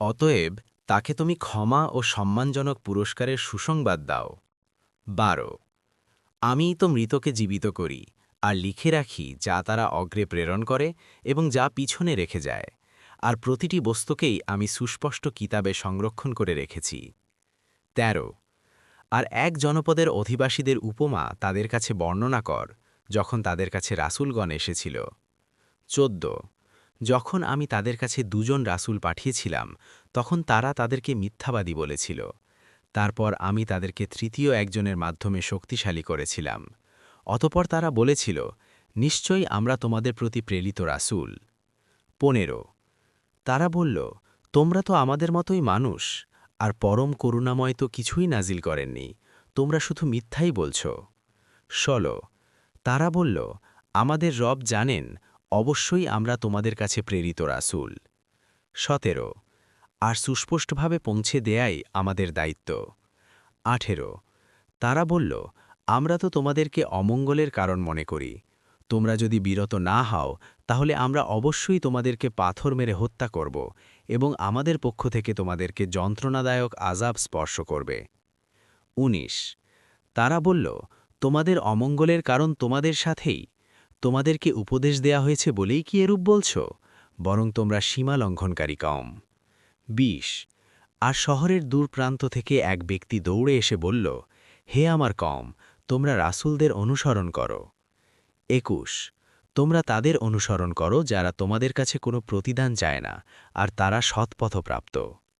অতএব তাকে তুমি ক্ষমা ও সম্মানজনক পুরস্কারের সুসংবাদ দাও। বারো। আমিই তো মৃতকে জীবিত করি, আর লিখে রাখি যা তারা অগ্রে প্রেরণ করে এবং যা পিছনে রেখে যায়। আর প্রতিটি বস্তুকেই আমি সুস্পষ্ট কিতাবে সংরক্ষণ করে রেখেছি। ১৩ আর এক জনপদের অধিবাসীদের উপমা তাদের কাছে বর্ণনা কর, যখন তাদের কাছে রাসূলগণ এসেছিল। ১৪ যখন আমি তাদের কাছে দুজন রাসূল পাঠিয়েছিলাম, তখন তারা তাদেরকে মিথ্যাবাদী বলেছিল। তারপর আমি তাদেরকে তৃতীয় একজনের মাধ্যমে শক্তিশালী করেছিলাম। অতপর তারা বলেছিল, নিশ্চয়ই আমরা তোমাদের প্রতি প্রেরিত রাসূল। পনেরো, তারা বলল, তোমরা তো আমাদের মতোই মানুষ, আর পরম করুণাময় তো কিছুই নাজিল করেননি, তোমরা শুধু মিথ্যাই বলছ। ষোলো, তারা বলল, আমাদের রব জানেন অবশ্যই আমরা তোমাদের কাছে প্রেরিত রাসূল। সতেরো, আর সুস্পষ্টভাবে পৌঁছে দেয়াই আমাদের দায়িত্ব। আঠেরো, তারা বলল, আমরা তো তোমাদেরকে অমঙ্গলের কারণ মনে করি। তোমরা যদি বিরত না হও, তাহলে আমরা অবশ্যই তোমাদেরকে পাথর মেরে হত্যা করব এবং আমাদের পক্ষ থেকে তোমাদেরকে যন্ত্রণাদায়ক আজাব স্পর্শ করবে। ১৯ তারা বলল, তোমাদের অমঙ্গলের কারণ তোমাদের সাথেই। তোমাদেরকে উপদেশ দেয়া হয়েছে বলেই কি এরূপ বলছ? বরং তোমরা সীমা লঙ্ঘনকারী কম। ২০ আর শহরের দূর প্রান্ত থেকে এক ব্যক্তি দৌড়ে এসে বলল, হে আমার কম, তোমরা রাসূলদের অনুসরণ করো। একুশ, তোমরা তাদের অনুসরণ করো যারা তোমাদের কাছে কোনো প্রতিদান চায় না, আর তারা সৎপথপ্রাপ্ত।